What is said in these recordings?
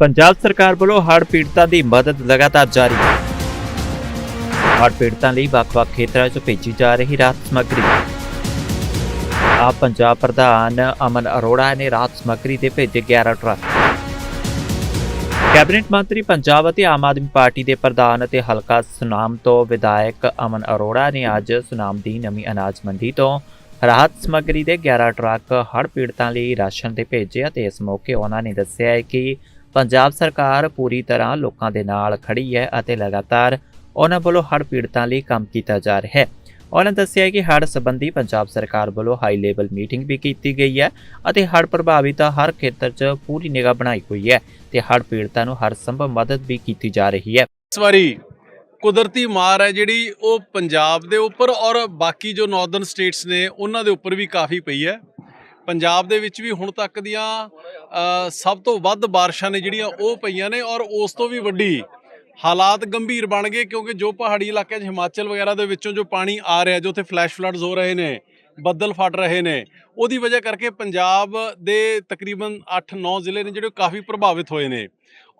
ਪੰਜਾਬ ਸਰਕਾਰ ਵੱਲੋਂ ਹੜ੍ਹ ਪੀੜਤਾਂ ਦੀ ਮਦਦ ਲਗਾਤਾਰ ਜਾਰੀ। ਹੈ ਹੜ੍ਹ ਪੀੜਤਾਂ ਲਈ ਵੱਖ-ਵੱਖ ਖੇਤਰਾਂ 'ਚ ਭੇਜੀ ਜਾ ਰਹੀ ਰਾਹਤ ਸਮੱਗਰੀ। ਆਪ ਪੰਜਾਬ ਪ੍ਰਧਾਨ ਅਮਨ ਅਰੋੜਾ ਨੇ ਰਾਹਤ ਸਮੱਗਰੀ ਦੇ ਭੇਜੇ 11 ਟਰੱਕ। ਕੈਬਨਿਟ ਮੰਤਰੀ ਪੰਜਾਬ ਅਤੇ ਆਮ ਆਦਮੀ ਪਾਰਟੀ ਦੇ ਪ੍ਰਧਾਨ ਅਤੇ ਹਲਕਾ ਸੁਨਾਮ ਤੋਂ ਵਿਧਾਇਕ ਅਮਨ ਅਰੋੜਾ ਨੇ ਅੱਜ ਸੁਨਾਮ ਦੀ ਨਵੀਂ ਅਨਾਜ ਮੰਡੀ ਤੋਂ ਰਾਹਤ ਸਮੱਗਰੀ ਦੇ 11 ਟਰੱਕ ਹੜ੍ਹ ਪੀੜਤਾਂ ਲਈ ਰਾਸ਼ਨ ਦੇ ਭੇਜੇ ਅਤੇ ਇਸ ਮੌਕੇ ਉਹਨਾਂ ਨੇ ਦੱਸਿਆ ਹੈ ਕਿ ਪੰਜਾਬ ਸਰਕਾਰ ਪੂਰੀ ਤਰ੍ਹਾਂ ਲੋਕਾਂ ਦੇ ਨਾਲ ਖੜੀ ਹੈ ਅਤੇ ਲਗਾਤਾਰ ਉਹਨਾਂ ਵੱਲੋਂ ਹੜ੍ਹ ਪੀੜਤਾਂ ਲਈ ਕੰਮ ਕੀਤਾ ਜਾ ਰਿਹਾ ਹੈ। ਉਹਨਾਂ ਦੱਸਿਆ ਕਿ ਹੜ੍ਹ ਸੰਬੰਧੀ ਪੰਜਾਬ ਸਰਕਾਰ ਵੱਲੋਂ ਹਾਈ ਲੈਵਲ ਮੀਟਿੰਗ ਵੀ ਕੀਤੀ ਗਈ ਹੈ ਅਤੇ ਹੜ੍ਹ ਪ੍ਰਭਾਵਿਤ ਹਰ ਖੇਤਰ 'ਚ ਪੂਰੀ ਨਿਗਾਹ ਬਣਾਈ ਹੋਈ ਹੈ ਤੇ ਹੜ੍ਹ ਪੀੜਤਾਂ ਨੂੰ ਹਰ ਸੰਭਵ ਮਦਦ ਵੀ ਕੀਤੀ ਜਾ ਰਹੀ ਹੈ। ਇਸ ਵਾਰੀ ਕੁਦਰਤੀ ਮਾਰ ਹੈ ਜਿਹੜੀ ਉਹ ਪੰਜਾਬ ਦੇ ਉੱਪਰ ਔਰ ਬਾਕੀ ਜੋ ਨਾਰਦਰਨ ਸਟੇਟਸ ਨੇ ਉਹਨਾਂ ਦੇ ਉੱਪਰ ਵੀ ਕਾਫੀ ਪਈ ਹੈ। ਪੰਜਾਬ ਦੇ ਵਿੱਚ ਵੀ ਹੁਣ ਤੱਕ ਦੀਆਂ ਸਭ ਤੋਂ ਵੱਧ ਬਾਰਿਸ਼ਾਂ ਨੇ ਜਿਹੜੀਆਂ ਉਹ ਪਈਆਂ ਨੇ ਔਰ ਉਸ ਤੋਂ ਵੀ ਵੱਡੀ ਹਾਲਾਤ ਗੰਭੀਰ ਬਣ ਗਏ ਕਿਉਂਕਿ ਜੋ ਪਹਾੜੀ ਇਲਾਕਿਆਂ 'ਚ ਹਿਮਾਚਲ ਵਗੈਰਾ ਦੇ ਵਿੱਚੋਂ ਜੋ ਪਾਣੀ ਆ ਰਿਹਾ, ਜੋ ਉੱਥੇ ਫਲੈਸ਼ ਫਲੱਡਸ ਹੋ ਰਹੇ ਨੇ, ਬੱਦਲ ਫਟ ਰਹੇ ਨੇ, ਉਹਦੀ ਵਜ੍ਹਾ ਕਰਕੇ ਪੰਜਾਬ ਦੇ ਤਕਰੀਬਨ 8-9 ਜ਼ਿਲ੍ਹੇ ਨੇ ਜਿਹੜੇ ਕਾਫੀ ਪ੍ਰਭਾਵਿਤ ਹੋਏ ਨੇ।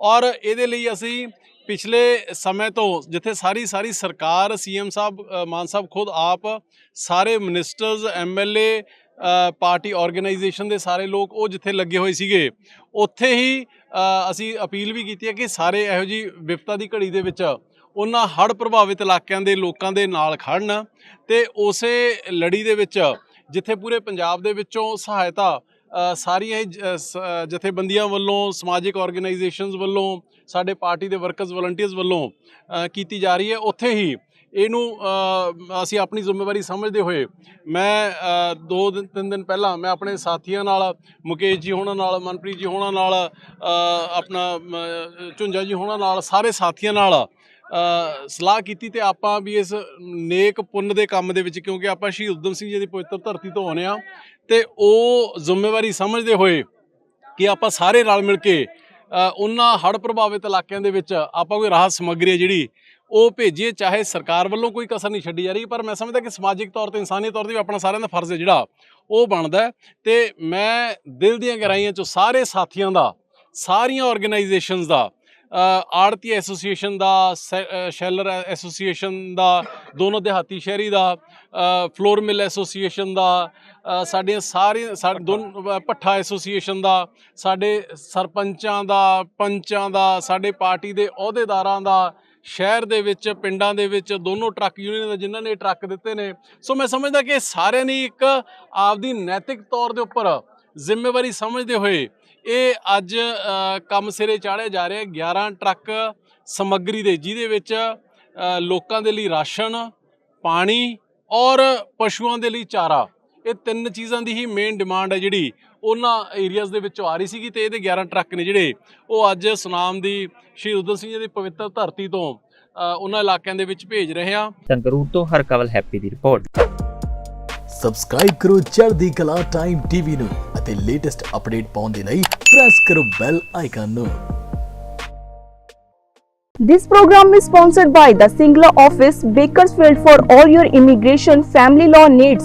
ਔਰ ਇਹਦੇ ਲਈ ਅਸੀਂ ਪਿਛਲੇ ਸਮੇਂ ਤੋਂ ਜਿੱਥੇ ਸਾਰੀ ਸਾਰੀ ਸਰਕਾਰ, ਸੀਐਮ ਸਾਹਿਬ ਮਾਨ ਸਾਹਿਬ ਖੁਦ ਆਪ, ਸਾਰੇ ਮਿਨਿਸਟਰਸ ਐਮਐਲਏ ਪਾਰਟੀ ਆਰਗੇਨਾਈਜੇਸ਼ਨ ਦੇ ਸਾਰੇ ਲੋਕ ਉਹ ਜਿੱਥੇ ਲੱਗੇ ਹੋਏ ਸੀਗੇ, ਉੱਥੇ ਹੀ ਅਸੀਂ ਅਪੀਲ ਵੀ ਕੀਤੀ ਹੈ ਕਿ ਸਾਰੇ ਇਹੋ ਜੀ ਵਿਪਤਾ ਦੀ ਘੜੀ ਦੇ ਵਿੱਚ ਉਹਨਾਂ ਹੜ੍ਹ ਪ੍ਰਭਾਵਿਤ ਇਲਾਕਿਆਂ ਦੇ ਲੋਕਾਂ ਦੇ ਨਾਲ ਖੜਨ ਤੇ ਉਸੇ ਲੜੀ ਦੇ ਵਿੱਚ ਜਿੱਥੇ ਪੂਰੇ ਪੰਜਾਬ ਦੇ ਵਿੱਚੋਂ ਸਹਾਇਤਾ ਸਾਰੀਆਂ ਹੀ ਜਥੇਬੰਦੀਆਂ ਵੱਲੋਂ, ਸਮਾਜਿਕ ਆਰਗੇਨਾਈਜੇਸ਼ਨਸ ਵੱਲੋਂ, ਸਾਡੇ ਪਾਰਟੀ ਦੇ ਵਰਕਰਸ, ਵਲੰਟੀਅਰਸ ਵੱਲੋਂ ਕੀਤੀ ਜਾ ਰਹੀ ਹੈ। ਉੱਥੇ ਹੀ ਇਹਨੂੰ ਅਸੀਂ ਆਪਣੀ ਜ਼ਿੰਮੇਵਾਰੀ ਸਮਝਦੇ ਹੋਏ ਮੈਂ ਦੋ ਦਿਨ ਤਿੰਨ ਦਿਨ ਪਹਿਲਾਂ ਮੈਂ ਆਪਣੇ ਸਾਥੀਆਂ ਨਾਲ ਮੁਕੇਸ਼ ਜੀ ਹੋਣਾ ਨਾਲ ਮਨਪ੍ਰੀਤ ਜੀ ਹੋਣਾ ਨਾਲ ਆਪਣਾ ਮ, ਝੁੰਜਾ ਜੀ ਹੋਣਾ ਨਾਲ ਸਾਰੇ ਸਾਥੀਆਂ ਨਾਲ ਸਲਾਹ ਕੀਤੀ ਤੇ ਆਪਾਂ ਵੀ ਇਸ ਨੇਕ ਪੁੰਨ ਦੇ ਕੰਮ ਦੇ ਵਿੱਚ ਕਿਉਂਕਿ ਆਪਾਂ ਸ਼ਹੀਦ ਊਧਮ ਸਿੰਘ ਜੀ ਦੀ ਪਵਿੱਤਰ ਧਰਤੀ ਤੋਂ ਆਉਂਦੇ ਆ ਤੇ ਉਹ ਜ਼ਿੰਮੇਵਾਰੀ ਸਮਝਦੇ ਹੋਏ ਕਿ ਆਪਾਂ ਸਾਰੇ ਰਲ ਮਿਲ ਕੇ ਉਹਨਾਂ ਹੜ੍ਹ ਪ੍ਰਭਾਵਿਤ ਇਲਾਕਿਆਂ ਦੇ ਵਿੱਚ ਆਪਾਂ ਕੋਈ ਰਾਹਤ ਸਮੱਗਰੀ ਹੈ ਜਿਹੜੀ ਉਹ ਭੇਜੀਏ ਚਾਹੇ ਸਰਕਾਰ ਵੱਲੋਂ ਕੋਈ ਕਸਰ ਨਹੀਂ ਛੱਡੀ ਜਾ ਰਹੀ ਪਰ ਮੈਂ ਸਮਝਦਾ ਕਿ ਸਮਾਜਿਕ ਤੌਰ ਤੇ ਇਨਸਾਨੀ ਤੌਰ ਤੇ ਵੀ ਆਪਣਾ ਸਾਰਿਆਂ ਦਾ ਫਰਜ਼ ਹੈ ਜਿਹੜਾ ਉਹ ਬਣਦਾ ਹੈ। ਤੇ ਮੈਂ ਦਿਲ ਦੀਆਂ ਗਹਿਰਾਈਆਂ ਚੋਂ ਸਾਰੇ ਸਾਥੀਆਂ ਦਾ ਸਾਰੀਆਂ ਆਰਗੇਨਾਈਜੇਸ਼ਨਸ ਦਾ ਆੜਤੀ ਐਸੋਸੀਏਸ਼ਨ ਦਾ ਸੈ- ਸ਼ੈਲਰ ਐਸੋਸੀਏਸ਼ਨ ਦਾ ਦੋਨੋਂ ਦਿਹਾਤੀ ਸ਼ਹਿਰੀ ਦਾ ਅ, ਫਲੋਰ ਮਿਲ ਐਸੋਸੀਏਸ਼ਨ ਦਾ ਅ, ਸਾਡੀਆਂ ਸਾਰੀਆਂ ਸਾਡੇ ਦੋਨੋਂ ਪੱਠਾ ਐਸੋਸੀਏਸ਼ਨ ਦਾ ਸਾਡੇ ਸਰਪੰਚਾਂ ਦਾ ਪੰਚਾਂ ਦਾ ਸਾਡੇ ਪਾਰਟੀ ਦੇ ਅਹੁਦੇਦਾਰਾਂ ਦਾ ਸ਼ਹਿਰ ਦੇ ਵਿੱਚ, ਪਿੰਡਾਂ ਦੇ ਵਿੱਚ ਦੋਨੋਂ ਟਰੱਕ ਯੂਨੀਅਨ ਦੇ ਜਿਨ੍ਹਾਂ ਨੇ ਟਰੱਕ ਦਿੱਤੇ ਨੇ। ਸੋ ਮੈਂ ਸਮਝਦਾ ਕਿ ਸਾਰਿਆਂ ਨੇ ਇੱਕ ਆਪਦੀ ਨੈਤਿਕ ਤੌਰ ਦੇ ਉੱਪਰ ਜ਼ਿੰਮੇਵਾਰੀ ਸਮਝਦੇ ਹੋਏ ਇਹ ਅੱਜ ਕੰਮ ਸਿਰੇ ਚਾੜਿਆ ਜਾ ਰਿਹਾ 11 ਟਰੱਕ ਸਮੱਗਰੀ ਦੇ, ਜਿਹਦੇ ਵਿੱਚ ਲੋਕਾਂ ਦੇ ਲਈ ਰਾਸ਼ਨ, ਪਾਣੀ ਔਰ ਪਸ਼ੂਆਂ ਦੇ ਲਈ ਚਾਰਾ। ਇਹ ਤਿੰਨ ਚੀਜ਼ਾਂ ਦੀ ਹੀ ਮੇਨ ਡਿਮਾਂਡ ਹੈ ਜਿਹੜੀ ਉਹਨਾਂ ਏਰੀਆਜ਼ ਦੇ ਵਿੱਚੋਂ ਆ ਰਹੀ ਸੀਗੀ ਤੇ ਇਹਦੇ 11 ਟਰੱਕ ਨੇ ਜਿਹੜੇ ਉਹ ਅੱਜ ਸੁਨਾਮ ਦੀ ਸ਼ਹੀਦ ਊਧਮ ਸਿੰਘ ਜੀ ਦੀ ਪਵਿੱਤਰ ਧਰਤੀ ਤੋਂ ਉਹਨਾਂ ਇਲਾਕਿਆਂ ਦੇ ਵਿੱਚ ਭੇਜ ਰਹੇ ਹਾਂ। ਸੰਗਰੂਰ ਤੋਂ ਹਰਕਵਲ ਹੈਪੀ ਦੀ ਰਿਪੋਰਟ ਸਬਸਕ੍ਰਾਈਬ ਕਰੋ ਚੜ੍ਹਦੀ ਕਲਾ ਟਾਈਮ ਟੀਵੀ ਨੂੰ ਅਤੇ ਲੇਟੈਸਟ ਅਪਡੇਟ ਪਾਉਣ ਦੇ ਲਈ ਪ੍ਰੈਸ ਕਰੋ ਬੈਲ ਆਈਕਨ ਨੂੰ। This program is sponsored by the Singla office, Bakersfield for all your immigration family law needs.